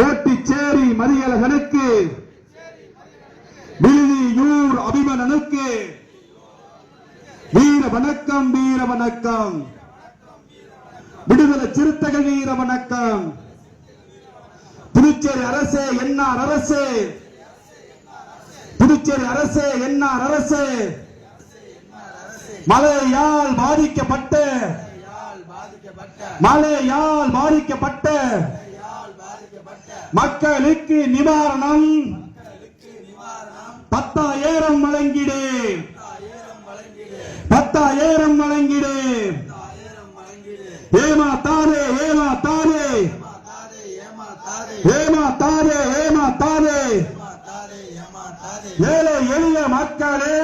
கோட்டிச்சேரி மதியழகனுக்கு விழுதியூர் அபிமனனுக்கு வீர வணக்கம் வீர வணக்கம் விடுதலை சிறுத்தைகள் வீர வணக்கம் புதுச்சேரி அரசே என்னார் அரசே. புதுச்சேரி அரசே என்னார் அரசே. மழையால் பாதிக்கப்பட்ட. மலையால் மழையால் பாதிக்கப்பட்ட. மக்களுக்கு நிவாரணம். பத்தாயிரம் வழங்கிடு. பத்தாயிரம் வழங்கிடு. ஏமா தாரே ஏமா தாரே ஏமா தாரே ஏமா தாரே ஏழை எளிய மக்களே.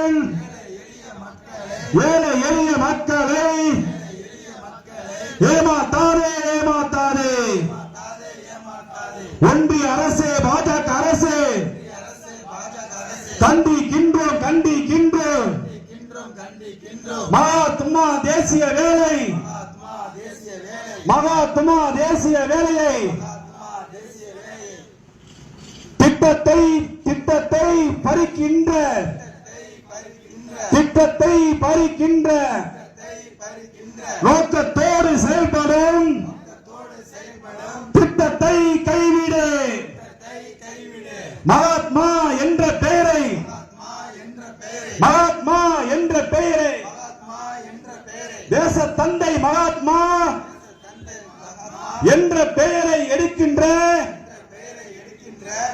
ஏழை எளிய மக்களே. ஏமா கண்டி கண்டிக்கின்றோம். கண்டிக்கின்றோம் மகாத்மா தேசிய வேலை. மகாத்மா தேசிய வேலையை. திட்டத்தை திட்டத்தை பறிக்கின்ற. திட்டத்தை பறிக்கின்ற. நோக்கத்தோடு செயல்படும். திட்டத்தை கைவிடு. மகா மகாத்மா என்ற பெயரை. தேச தந்தை மகாத்மா என்ற பெயரை எடுக்கின்ற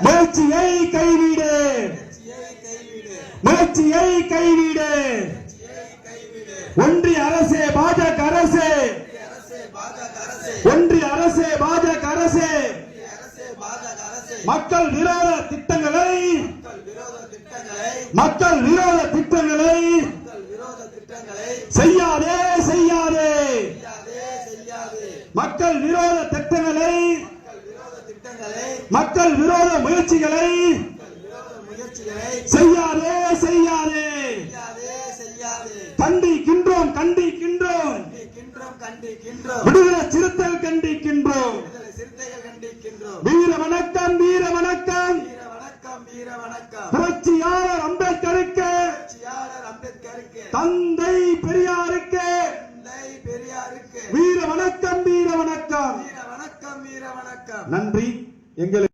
முயற்சியை கைவிடு. முயற்சியை கைவிடு. ஒன்றிய அரசே பாஜக அரசே. ஒன்றிய அரசே பாஜக அரசே. மக்கள் விரோத திட்டங்களை மக்கள் விரோத திட்டங்களை செய்யாதே செய்யாதே. மக்கள் விரோத திட்டங்களை மக்கள் விரோத முயற்சிகளை செய்யாதே செய்யாதே. கண்டிக்கின்றோம் கண்டிக்கின்றோம். விடுதலை சிறுத்தைகள் கண்டிக்கின்றோம். வீர வணக்கம் புரட்சியாளர் அம்பேத்கருக்கு தந்தை பெரியாருக்கு வீர வணக்கம் வீர வணக்கம் நன்றி. எங்களுக்கு